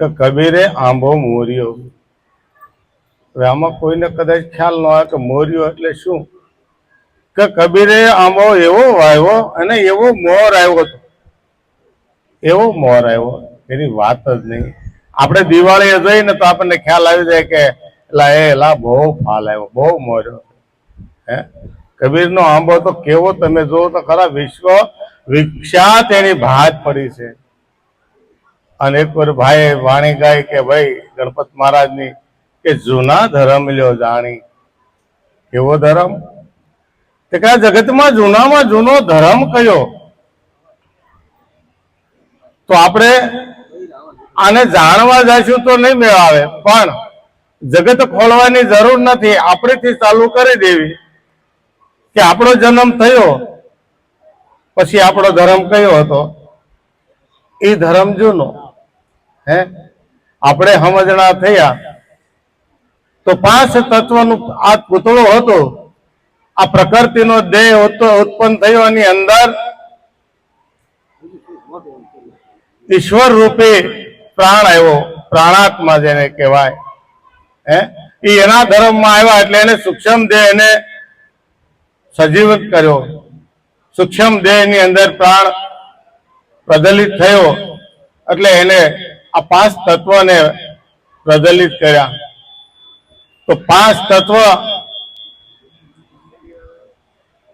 કે કબીરે આંબો મોર્યો. હવે આમાં કોઈને કદાચ ખ્યાલ ન આવે કે મોર્યો એટલે શું? કે કબીરે આંબો એવો વાવ્યો અને એવો મોર આવ્યો હતો. એવો મોર આવ્યો. એની વાત જ નહીં. આપણે દિવાળીએ જઈને તો આપણને ખ્યાલ આવી જાય કે એલા એ એલા બહુ ફાલ આવ્યો, બહુ મોર્યો. હે? કબીરનો આંબો તો કેવો તમે જુઓ તો ખરા વિશ્વ વિખ્યાત એની ભાત પડી છે. અને એક વાર ભાઈ વાણી ગાય કે ભાઈ, ગણપત મહારાજની કે જૂના ધર્મ લ્યો જાણી. કેવો ધર્મ? તે કે જગતમાં જૂનામાં જૂનો ધર્મ કયો? તો આપણે આને જાણવા જઈશું તો નહીં મેળાવે, પણ જગત ખોલવાની જરૂર નથી. આપણેથી ચાલુ કરી દેવી કે આપણો જન્મ થયો, પછી આપણો ધર્મ કયો હતો? એ ધર્મ જૂનો. હે? આપણે સમજણા થયા. તો પાંચ તત્વનું આ પૂતળો હતો. આ પ્રકૃતિનો દેહ હતો, ઉત્પન્ન થયો એની અંદર ઈશ્વર રૂપે પ્રાણ આવ્યો. પ્રાણાત્મા જેને કહેવાય. હે? એ એના ધર્મમાં આવ્યા એટલે એને સૂક્ષ્મ દેહ એને સજીવ કર્યો. સૂક્ષ્મ દેહની અંદર પ્રાણ પ્રદલિત થયો. એટલે એને આ પાંચ તત્વને પ્રદલિત કર્યા. તો પાંચ તત્વ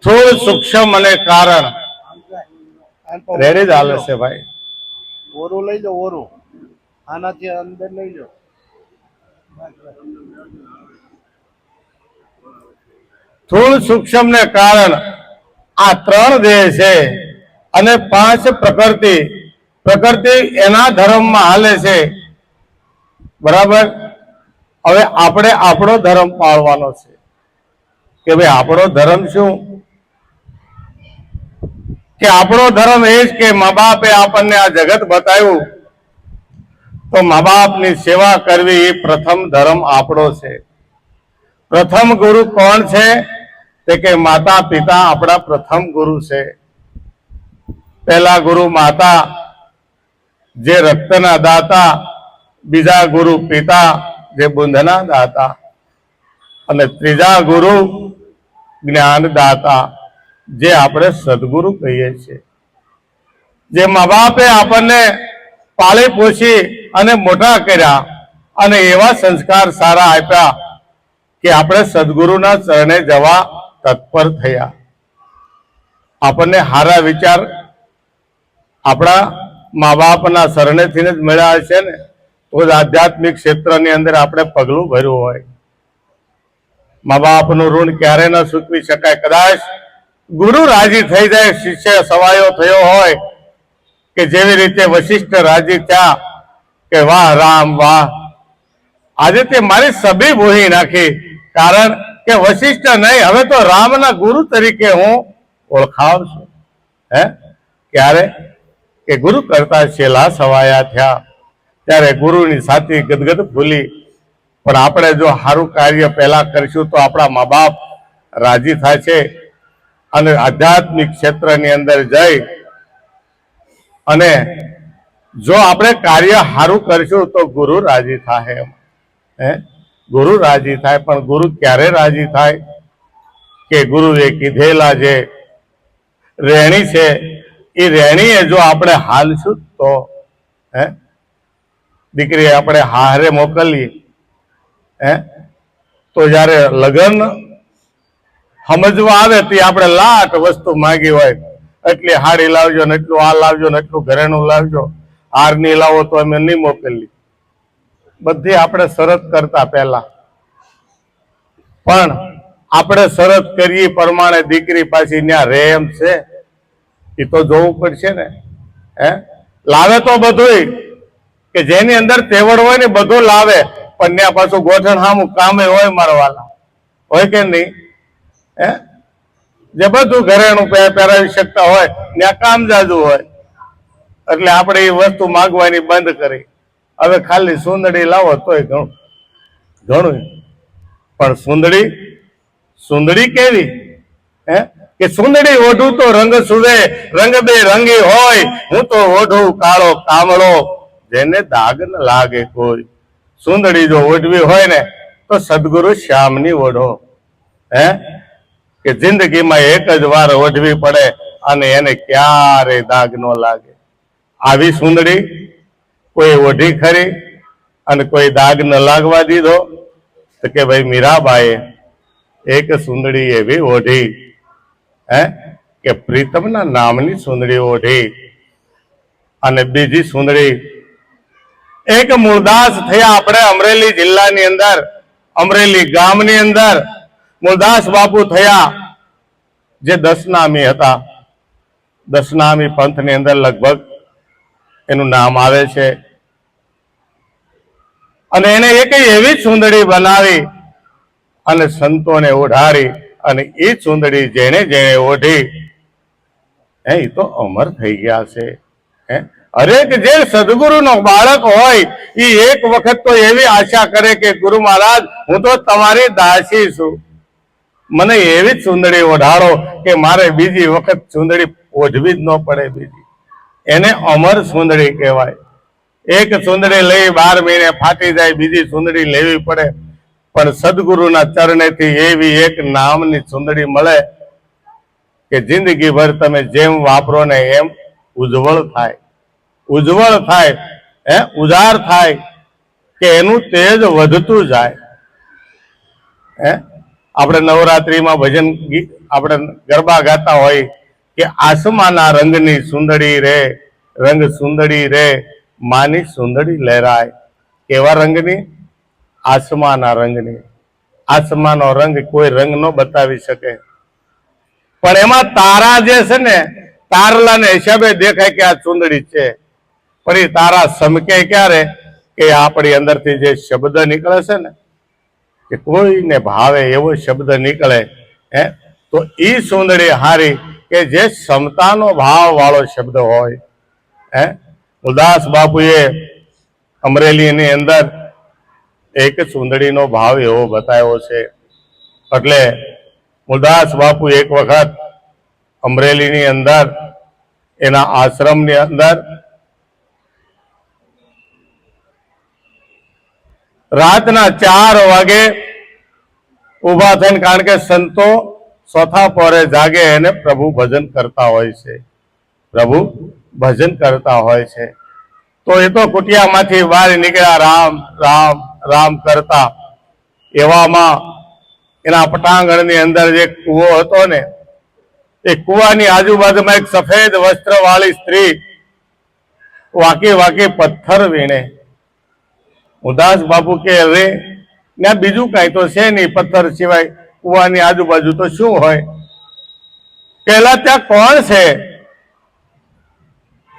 થોડું સૂક્ષ્મ અને કારણ. રેડી જ હાલે છે ભાઈ. ઓરું લઈ લો ઓરું. આનાથી અંદર લઈ લો. થોડ સૂક્ષ્મ ને કારણ. આ ત્રણ દેહ છે અને પાંચ પ્રકૃતિ. પ્રકૃતિ એના ધર્મમાં હાલે છે. બરાબર? હવે આપણે આપણો ધર્મ પાળવાનો છે. કે ભાઈ આપણો ધર્મ શું? કે આપણો ધર્મ એ જ કે મા બાપે આપણને આ જગત બતાવ્યું. તો મા બાપની સેવા કરવી એ પ્રથમ ધર્મ આપણો છે. પ્રથમ ગુરુ કોણ છે? તે કે માતા પિતા આપણા પ્રથમ ગુરુ છે. પહેલા ગુરુ માતા જે રક્તના દાતા, બીજા ગુરુ પિતા, જે બુંધના દાતા અને ત્રીજા ગુરુ જ્ઞાન દાતા, જે આપણે સદગુરુ કહીએ છીએ. જે મા બાપે આપણને પાળી પોષી અને મોટા કર્યા અને એવા સંસ્કાર સારા આપ્યા કે આપણે સદગુરુના ચરણે જવા તત્પર થયા. આપણને હારા વિચાર આપણા મા બાપના શરણેથી જ મળ્યા છે ને, તો જ આધ્યાત્મિક ક્ષેત્રની અંદર આપણે પગલું ભર્યું હોય. મા બાપનું ઋણ ક્યારે ન ચૂકવી શકાય. કદાચ ગુરુ રાજી થઈ જાય, શિષ્ય સવાયો થયો હોય, કે જેવી રીતે વશિષ્ઠ રાજી થયા, કે વાહ, રામ, વાહ. આજે તે મારી સભી ભૂહી નાખી, કારણ કે વશિષ્ઠ નહીં, હવે તો રામના ગુરુ તરીકે હું ઓળખાવ છું. હે? ક્યારે? કે ગુરુ કરતા છેલ્લા સવાયા થયા. ત્યારે ગુરુની સાથી ગદગદ ભૂલી. પણ આપણે જો સારું કાર્ય પહેલા કરીશું તો આપણા મા બાપ રાજી થાય છે. અને આધ્યાત્મિક ક્ષેત્રની અંદર જઈ અને જો આપણે કાર્ય સારું કરીશું તો ગુરુ રાજી થાય હે? ગુરુ રાજી થાય, પણ ગુરુ ક્યારે રાજી થાય? કે ગુરુએ કીધેલા જે રહેણી છે એ રહેણીએ જો આપણે હાલશું તો, હે? દીકરી આપણે હારે મોકલીએ, હે? તો જ્યારે લગ્ન સમજવા આવે તે આપણે લાટ વસ્તુ માંગી હોય, એટલી હાડી લાવજો ને એટલું, આ લાવજો ને એટલું, ઘરેણું લાવજો. હાર નહીં લાવો તો અમે નહીં મોકલી બધી આપણે શરત કરતા પહેલા. પણ આપણે શરત કરીએ પ્રમાણે દીકરી પાછી ત્યાં રેમ છે. એ તો જોવું પડશે ને, હે? લાવે તો બધું કે જેની અંદર તેવડ હોય ને બધું લાવે, પણ ત્યાં પાછું ગોઠણ સામું કામે હોય મારવાલા. હોય કે નહીં? હે? જે બધું ઘરેણું પહેરાવી શકતા હોય, ત્યાં કામ જાજુ હોય. એટલે આપણે એ વસ્તુ માગવાની બંધ કરી. હવે ખાલી સુંદડી લાવો તોય ઘણું. ઘણું પણ સુંદડી સુંદડી કેવી? હે? કે સુંદડી ઓઢું તો રંગ સુરે રંગ બે રંગી હોય, હું તો ઓઢું કાળો કામળો, જેને દાગ ન લાગે કોઈ. સુંદડી જો ઓઢવી હોય ને, તો સદગુરુ શ્યામની ઓઢો. હે? કે જિંદગીમાં એક જ વાર ઓઢવી પડે અને એને ક્યારે દાગ ન લાગે. આવી સુંદડી કોઈ ઓઢી ખરી અને કોઈ દાગ ન લાગવા દીધો? તો કે ભાઈ મીરાબાઈએ એક સુંદડી એવી ઓઢી. હે? કે પ્રીતમના નામની સુંદરીઓ ઓઢી અને બીજી સુંદરી, એક મૂળદાસ થયા આપણે અમરેલી જિલ્લાની અંદર, અમરેલી ગામની અંદર મૂળદાસ બાપુ થયા, જે દસનામી હતા. દસનામી પંથની અંદર લગભગ એનું નામ આવે છે. અને એને એક એવી સુંદરી બનાવી અને સંતોને ઓઢાડી અને એ ચૂંદડી જેણે જેણે ઓઢી. હે એ તો અમર થઈ ગયા છે. હે, હરેક જે સદગુરુનો બાળક હોય એ એક વખત તો એવી આશા કરે કે, ગુરુ મહારાજ, હું તો તમારી દાસી છું. મને એવી જ સુંદડી ઓઢાડો કે મારે બીજી વખત ચૂંદડી ઓઢવી જ ન પડે બીજી. એને અમર સુંદડી કહેવાય. એક ચૂંદડી લઈ બાર મહિને ફાટી જાય, બીજી સુંદડી લેવી પડે. પણ સદગુરુના ચરણેથી એવી એક નામની સુંદડી મળે કે જિંદગીભર તમે જેમ વાપરો ને એમ ઉજ્જવળ થાય. ઉજ્જવળ થાય, હે? ઉજાર થાય કે એનું તેજ વધતું જાય. હે? આપણે નવરાત્રીમાં ભજન ગીત આપણે ગરબા ગાતા હોય કે આસમાના રંગની સુંદડી રે, રંગ સુંદડી રે, માની સુંદડી લહેરાય. કેવા રંગની? આસમાના રંગની. આસમાનો રંગ કોઈ રંગ ન બતાવી શકે. પણ એમાં તારા જે છે ને, તારલાને હિસાબે દેખાય કે આ ચુંદડી છે. પણ એ તારા સમકે ક્યારે? કે આપણી અંદરથી જે શબ્દ નીકળે છે ને, કે કોઈને ભાવે એવો શબ્દ નીકળે, હે? તો એ સુંદરી હારી કે જે ક્ષમતાનો ભાવ વાળો શબ્દ હોય, હે? ઉદાસ બાપુએ અમરેલીની અંદર એક સુંદડીનો ભાવ એવો બતાવ્યો છે. એટલે મુરદાસ બાપુ એક વખત અમરેલીની અંદર, એના આશ્રમની અંદર રાતના ચાર વાગે ઊભા થઈને, કારણ કે સંતો ચોથા પોરે જાગે, એને પ્રભુ ભજન કરતા હોય છે. પ્રભુ ભજન કરતા હોય છે. તો એ તો કુટિયામાંથી બહાર નીકળ્યા, રામ રામ રામ કરતા. એવામાં એના પટાંગણની અંદર જે કૂવો હતો ને, એ કૂવાની આજુબાજુમાં એક સફેદ વસ્ત્ર વાળી સ્ત્રી વાકી વાકી પથ્થર વીણે. ઉદાસ બાપુ કે, રે ને બીજું કાંઈ તો છે નહીં પથ્થર સિવાય કૂવાની આજુબાજુ તો શું હોય? પેલા ત્યાં કોણ છે?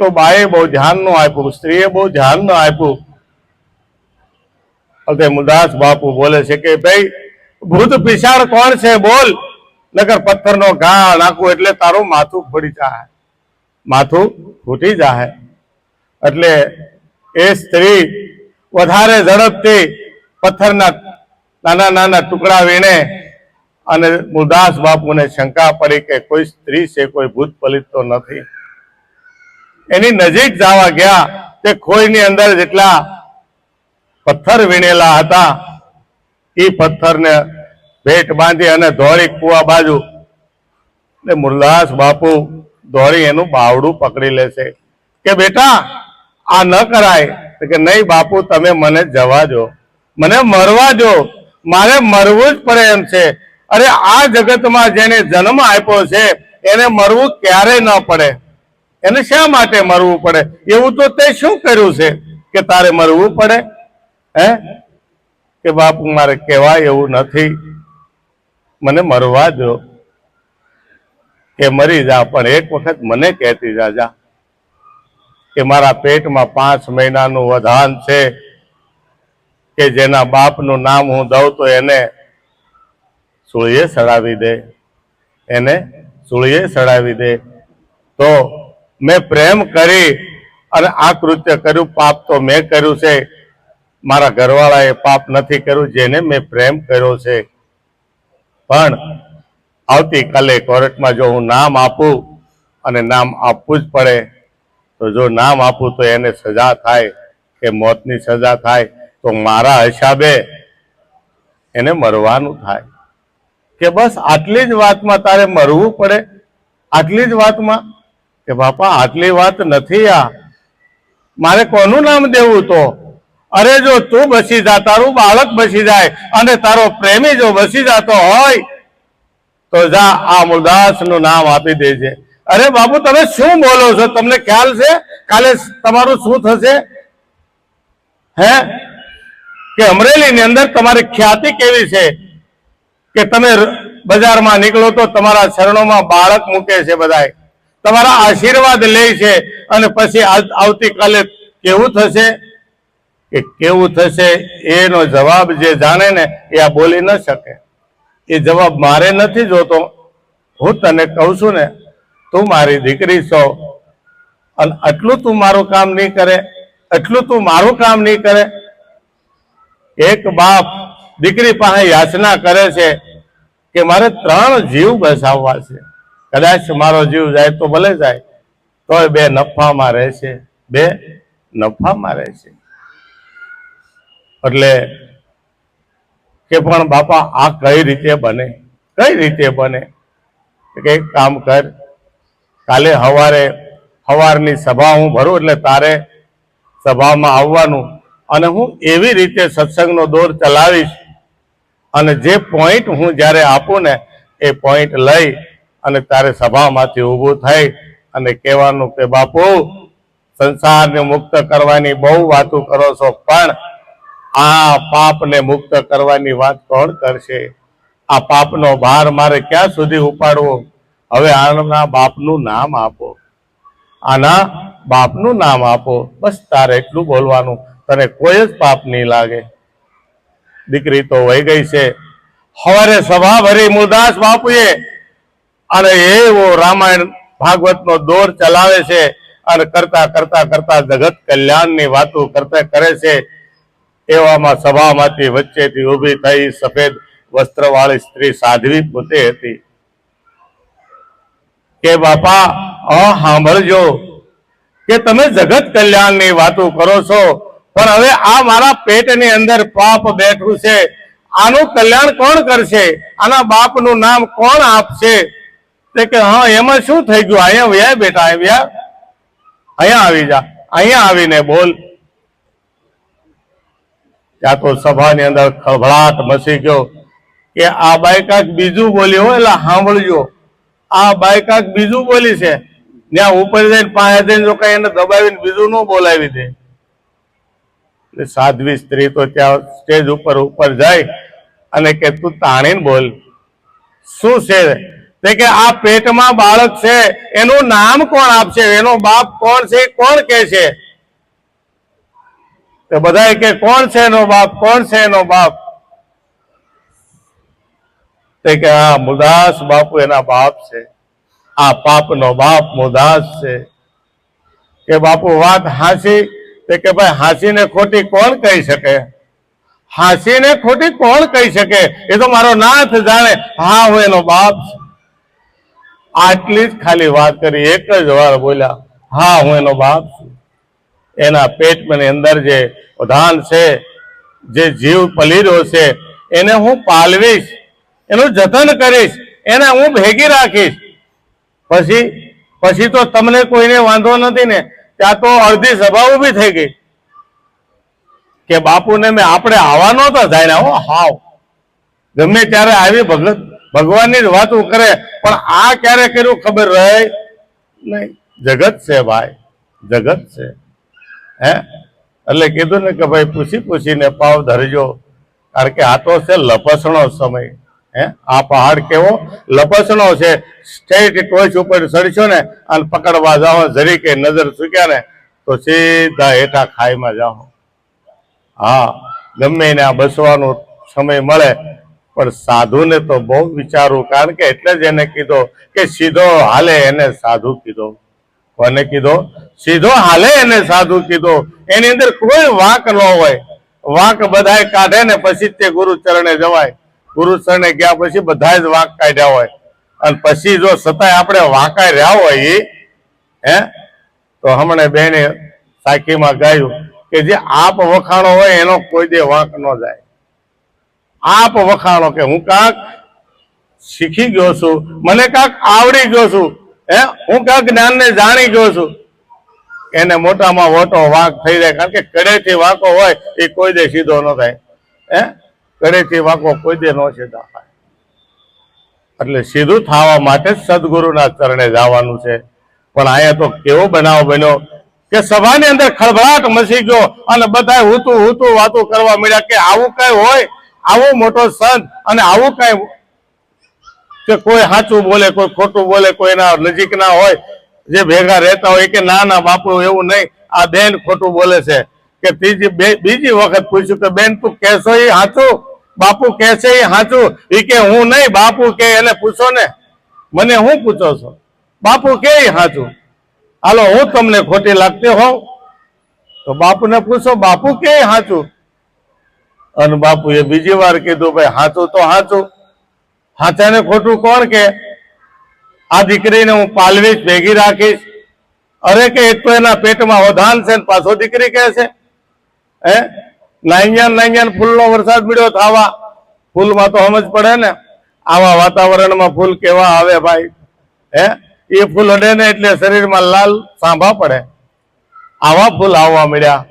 તો બાએ બહુ ધ્યાન ન આપ્યું, સ્ત્રીએ બહુ ધ્યાન ન આપ્યું. હવે મુદાસ બાપુ બોલે છે કે, ભાઈ, ભૂત પિશાળ કોણ છે બોલ? નગર પથ્થરનો ઘા નાખું એટલે તારું માથું ફૂટી જાય. માથું ફૂટી જાય. એટલે એ સ્ત્રી વધારે ઝડપથી પથ્થરના નાના નાના ટુકડા વીણે અને મુદાસ બાપુને શંકા પડી કે કોઈ સ્ત્રી છે, કોઈ ભૂત પલિત તો નથી. એની નજીક જવા ગયા તે ખોઈની અંદર જેટલા પથ્થર વીણેલા હતા એ પથ્થરને ભેટ બાંધી અને ધોળી કુવા બાજુ ને મુરદાસ બાપુ ધોળી એનું બાવડું પકડી લેશે કે બેટા, આ ન કરાય. કે નહીં બાપુ, તમે મને જવા દો. મને મરવા દો. મારે મરવું જ પડે એમ છે. અરે આ જગતમાં જેને જન્મ આપ્યો છે, એને મરવું ક્યારેય ન પડે. એને શા માટે મરવું પડે? એવું તો તે શું કર્યું છે કે તારે મરવું પડે? હે? કે બાપુ, મારે કહેવાય એવું નથી. મને મરવા દો. કે મરી જા, પણ એક વખત મને કહેતી જાજા કે મારા પેટમાં પાંચ મહિનાનું વધાન છે કે જેના બાપનું નામ હું દઉં તો એને સૂળીએ સડાવી દે. એને સૂળીએ સડાવી દે. તો મેં પ્રેમ કરી અને આ કૃત્ય કર્યું, પાપ તો મેં કર્યું છે. મારા ઘરવાળાએ પાપ નથી કર્યું, જેને મેં પ્રેમ કર્યો છે. પણ આવતીકાલે કોર્ટમાં જો હું નામ આપું અને નામ આપવું જ પડે, તો જો નામ આપું તો એને સજા થાય કે મોતની સજા થાય, તો મારા હિસાબે એને મરવાનું થાય. કે બસ આટલી જ વાતમાં તારે મરવું પડે? આટલી જ વાતમાં? કે બાપા, આટલી વાત નથી આ. મારે કોનું નામ દેવું તો? અરે જો તું બસી જા, તારું બાળક બસી જાય અને તારો પ્રેમી જો બસી જાતો હોય, તો જા, આ મુરદાસનું નામ આપી દેજે. અરે બાબુ તમે શું બોલો છો? તમને ખ્યાલ છે? કાલે તમારું શું થશે? હે? કે અમરેલી ની અંદર તમારી ખ્યાતિ કેવી છે? કે તમે બજારમાં નીકળો તો તમારા શરણોમાં બાળક મૂકે છે બધાય. તમારા આશીર્વાદ લે છે અને પછી આવતીકાલે કેવું થશે? કે કેવું થશે એનો જવાબ જે જાણે ને એ આ બોલી ન શકે. એ જવાબ મારે નથી જોતો. હું તને કહું છું ને, તું મારી દીકરી છો અને આટલું તું મારું કામ નહીં કરે એટલું તું મારું કામ નહીં કરે. એક બાપ દીકરી પાસે યાચના કરે છે કે મારે ત્રણ જીવ બસાવવા છે. કદાચ મારો જીવ જાય તો ભલે જાય, તોય બે નફામાં રહેશે. બે નફામાં રહેશે. એટલે કે પણ બાપા, આ કઈ રીતે બને? કઈ રીતે બને? કે કામ કર, કાલે સવારે સવારની સભા હું ભરું એટલે તારે સભામાં આવવાનું અને હું એવી રીતે સત્સંગનો દોર ચલાવીશ અને જે પોઈન્ટ હું જ્યારે આપું ને, એ પોઈન્ટ લઈ અને તારે સભામાંથી ઊભું થઈ અને કહેવાનું કે, બાપુ, સંસારને મુક્ત કરવાની બહુ વાતો કરો છો, પણ આ પાપને મુક્ત કરવાની વાત કોણ કરશે? આ પાપનો ભાર મારે ક્યાં સુધી ઉપાડવો? હવે આના બાપનું નામ આપો. આના બાપનું નામ આપો. બસ તારે એટલું બોલવાનું. તને કોઈ જ પાપ નહીં લાગે. દીકરી તો વહી ગઈ છે. સવારે સભા ભરી મુરદાસ બાપુએ અને એવો રામાયણ ભાગવતનો દોર ચલાવે છે અને કરતા કરતા કરતા જગત કલ્યાણની વાતો કરતા કરે છે. એવામાં સભામાંથી વચ્ચેથી ઊભી થઈ સફેદ વસ્ત્રવાળી સ્ત્રી સાધ્વી પોતે હતી. કે બાપા સાંભળજો કે તમે જગત કલ્યાણની વાતો કરો છો, પણ હવે આ મારા પેટની અંદર પાપ બેઠું છે. આનું કલ્યાણ કોણ કરશે? આના બાપનું નામ કોણ આપશે? કે, હા, એમાં શું થઈ ગયું? અહીંયા વ્યા બેટા આવ્યા અહીંયા આવી જા. અહીંયા આવીને બોલ. ત્યાં તો સભાની અંદર ખળભળાટ મસી ગયો કે, આ બાઈ બીજું બોલી હોય એટલે સાંભળજો. આ બાઈ બીજું બોલી છે. ત્યાં ઉપર જઈને પાસે જઈને જો કઈ એને દબાવીને બીજું ન બોલાવી દે. એટલે સાધ્વી સ્ત્રી તો ત્યાં સ્ટેજ ઉપર ઉપર જાય અને કે, તું તાણીને બોલ. શું છે કે આ પેટમાં બાળક છે, એનું નામ કોણ આપશે? એનો બાપ કોણ છે? કોણ કે છે? તો બધાય કે કોણ છે એનો બાપ? કોણ છે એનો બાપ? કે આ મુદાસ બાપુ એના બાપ છે. આ પાપનો બાપ મુદાસ છે. કે બાપુ વાત હાસી? તે કે ભાઈ હાસીને ખોટી કોણ કહી શકે? હાસીને ખોટી કોણ કહી શકે? એ તો મારો નાથ જાણે. હા, હું એનો બાપ છું. આટલી જ ખાલી વાત કરી, એક જ વાર બોલ્યા, હા, હું એનો બાપ છું. એના પેટની અંદર જે ઉધાન છે, જે જીવ પલી રહ્યો છે, એને હું પાલવીશ, એનું જતન કરીશ, એને હું ભેગી રાખીશ. પછી પછી તો તમને કોઈને વાંધો નથી ને, ત્યાં તો અડધી સભા ઊભી થઈ ગઈ. કે બાપુને મેં આપણે આવવાનો નહોતા જાય ને, હો, હાવ. ગમે ત્યારે આવી ભગત ભગવાનની જ વાતો કરે પણ આ ક્યારે કર્યું ખબર રહે? નહીં. જગત છે ભાઈ જગત છે. હે? એટલે કીધું ને કે ભાઈ પૂછી પૂછીને પાવ ધરજો. કારણ કે આ તો છે લપસણો સમય. હે? આ પહાડ કેવો? લપસણો છે. સ્ટેટ ટોચ ઉપર ચડશો ને અને પકડવા જાઓ. જરી કે નજર ચૂક્યા ને તો સીધા હેઠા ખાઈમાં જાઓ. હા ગમે એને આ બસવાનો સમય મળે પણ સાધુને તો બહુ વિચારવું, કારણ કે એટલે જ એને કીધો કે સીધો હાલે એને સાધુ કીધો. કોને કીધો? સીધો હાલે એને સાધુ કીધો. એની અંદર કોઈ વાંક ન હોય. વાંક બધાય કાઢે ને પછી તે ગુરુ ચરણે જવાય. ગુરુ ચરણે ગયા પછી બધા જ વાંક કાઢ્યા હોય. અને પછી જો છતાંય આપણે વાંકાઈ રહ્યા હોય, હે? તો હમણે બેને સાખીમાં ગાયું કે જે આપ વખાણો હોય એનો કોઈ દે વાંક ન જાય. આપ વખાણો કે હું કાંક શીખી ગયો છું, મને કાંક આવડી ગયો છું, હે? હું કાંક જ્ઞાનને જાણી ગયો છું. એને મોટામાં મોટો વાંક થઈ જાય, કારણ કે કડેથી વાંકો હોય એ કોઈ દે સીધો ન થાય, હે? કડેથી વાંકો કોઈ દે ન સીધા થાય. એટલે સીધું થવા માટે સદગુરુના ચરણે જવાનું છે. પણ અહીંયા તો કેવો બનાવ બન્યો કે સભાની અંદર ખળભળાટ મસી ગયો અને બધા હુતું હુતું વાતું કરવા મળ્યા કે આવું કઈ હોય આવો મોટો સંત અને આવું કઈ કે કોઈ સાચું બોલે, કોઈ ખોટું બોલે કોઈના નજીક ના હોય, જે ભેગા રહેતા હોય કે ના ના, બાપુ, એવું નહીં. આ બેન ખોટું બોલે છે. કે ત્રીજી બીજી વખત પૂછ્યું કે બેન, તું કહેશો એ સાચું? બાપુ કહેશે એ સાચું. એ કે હું નહીં, બાપુ કે એને પૂછો ને. મને હું પૂછો છો? બાપુ કે સાચું? હાલો, હું તમને ખોટી લાગતી હોઉં? તો બાપુને પૂછો, બાપુ કે સાચું? અને બાપુએ બીજી વાર કીધું, ભાઈ સાચું તો હાચું. હાચાને ખોટું કોણ કે? આ દીકરીને હું પાલવીશ, ભેગી રાખીશ. અરે કે એક તો એના પેટમાં વધાન છે ને પાછો દીકરી કહે છે. હે? નાઈયાન નાઈયાન ફૂલનો વરસાદ મળ્યો થાવા ફૂલમાં તો સમજ પડે ને. આવા વાતાવરણમાં ફૂલ કેવા આવે ભાઈ. હે? એ ફૂલ અડે ને એટલે શરીરમાં લાલ સાંભા પડે. આવા ફૂલ આવવા મળ્યા.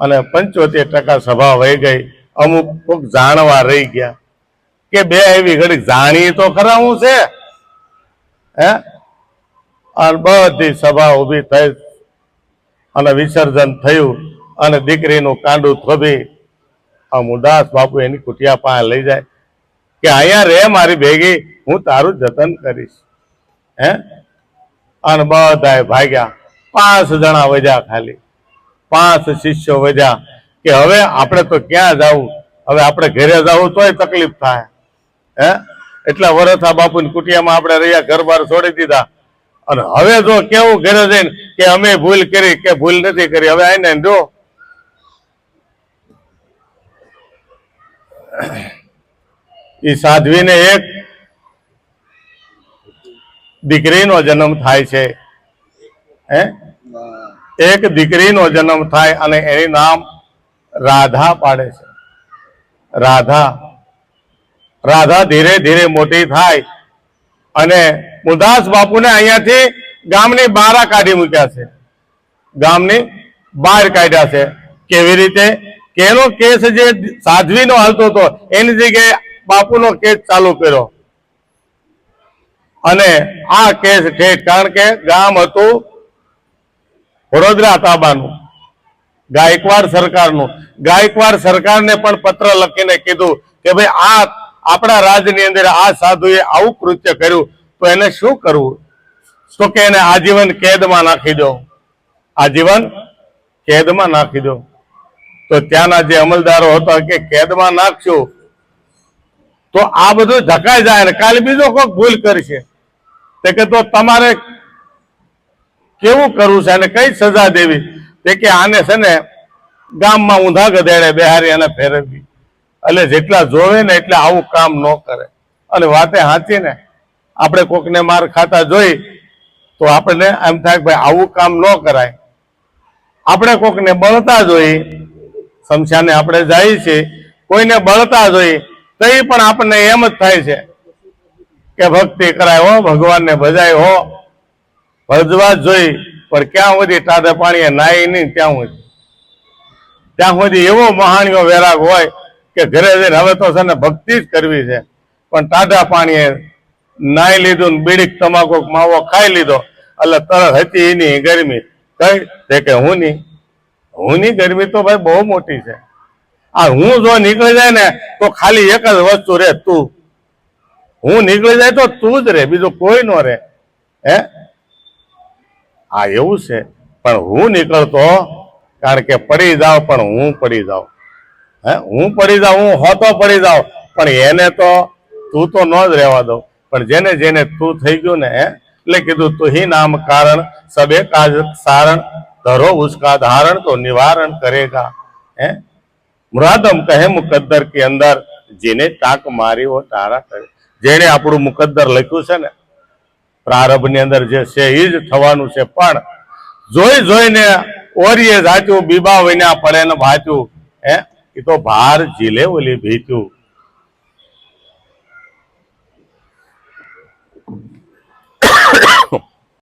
અને પંચોતેર ટકા સભા વહી ગઈ. અમુક કોક જાણવા રહી ગયા. કે બે એવી ઘડી જાણી તો ખરા હું છે? હે? અને બધી સભા ઊભી થઈ અને વિસર્જન થયું અને દીકરીનું કાંડું થોભી. આ મુદાસ બાપુ એની કુટિયા પાસે લઈ જાય. કે અહીંયા રે મારી ભેગી, હું તારું જતન કરીશ. હે? અને બધાએ ભાગ્યા. પાંચ જણા વજા ખાલી. પાંચ શિષ્યો વધ્યા કે હવે આપણે તો ક્યાં જવું? હવે આપણે ઘરે જવું તોય તકલીફ થાય. હે? એટલા વર્ષ આ બાપુની કુટિયામાં આપણે રહ્યા ઘર બાર છોડી દીધા. અને હવે જો કેવું ઘરે જઈને કે અમે ભૂલ કરી કે ભૂલ નથી કરી, હવે આઈને જો. એ સાધ્વીને એક દીકરીનો જન્મ થાય છે. હે? એક દીકરીનો જન્મ થાય અને એનું નામ રાધા પાડે છે. રાધા. રાધા ધીરે ધીરે મોટી થાય અને મુદાસ બાપુને અહીંયાથી ગામની બારા કાઢી મૂક્યા છે. ગામની બહાર કાઢ્યા છે. કેવી રીતે? કેનો કેસ જે સાધ્વીનો હાલતો હતો, એની જગ્યાએ બાપુનો કેસ ચાલુ કર્યો. અને આ કેસ ઠેઠ, કારણ કે ગામ હતું વડોદરા તાબાનું, ગાયકવાડ સરકારનું. ગાયકવાડ સરકારને પણ પત્ર લખીને કીધું કે ભાઈ આ આપણા રાજની અંદર આ સાધુએ આવું કૃત્ય કર્યું, તો એને શું કરવું? તો કે એને આજીવન કેદમાં નાખી દો. આજીવન કેદમાં નાખી દો. તો ત્યાંના જે અમલદારો હતા કે કેદમાં નાખશો, તો આ બધું ધકાઈ જાય ને કાલે બીજો કોઈક ભૂલ કરશે. તે કે તો તમારે કેવું કરવું છે અને કઈ સજા દેવી? તે કે આને છે ને ગામમાં ઊંધા ગધેડે બેહારી અને ફેરવવી. એટલે જેટલા જોવે ને એટલે આવું કામ ન કરે. અને વાતે સાચી ને. આપણે કોકને માર ખાતા જોઈ, તો આપણને એમ થાય કે ભાઈ આવું કામ ન કરાય. આપણે કોકને બળતા જોઈ સમસ્યાને આપણે જાય છે, કોઈને બળતા જોઈ તો પણ આપણને એમ જ થાય છે કે ભક્તિ કરાય હો, ભગવાનને ભજાય હો. ભજવા જોઈ, પણ ક્યાં સુધી ટાઢે પાણીએ નાહી નહીં, ત્યાં સુધી. ત્યાં સુધી એવો મહાણીઓ વેરાગ હોય કે ઘરે જઈને હવે તો છે ને ભક્તિ જ કરવી છે. પણ ટાઢા પાણીએ નાહી લીધું ને બીડીક તમાકુ માવો ખાઈ લીધો, એટલે તરત હતી એની ગરમી. કઈ? તે કે હું નહીં. હું ની ગરમી તો ભાઈ બહુ મોટી છે. આ હું જો નીકળી જાય ને, તો ખાલી એક જ વસ્તુ રે, તું. હું નીકળી જાય તો તું જ રે, બીજું કોઈ નો રે. હે? આ એવું છે, પણ હું નીકળતો, કારણ કે પડી જાવ, પણ હું પડી જાઉં હે? હું પડી જાઉં હું હોતો પડી જાઉં પણ એને તો તું તો ન જ રહેવા દઉં. પણ જેને જેને તું થઈ ગયું ને એટલે કીધું, તું હી નામ કારણ, સબે કાજ સારણ, ધરો ઉસકા ધારણ, તો નિવારણ કરેગા. હે? મુરાદમ કહે મુકદ્દર કે અંદર, જેને તાક મારી હો તારા કરે. જેને આપણું મુકદ્દર લખ્યું છે ને પ્રારંભની અંદર જે છે એ જ થવાનું છે. પણ જોઈ જોઈને ઓરીએ જાત્યું, બીબા વિના પડે ને ભાત્યું, હે? એ તો ભાર જીલે ઓલી ભીચું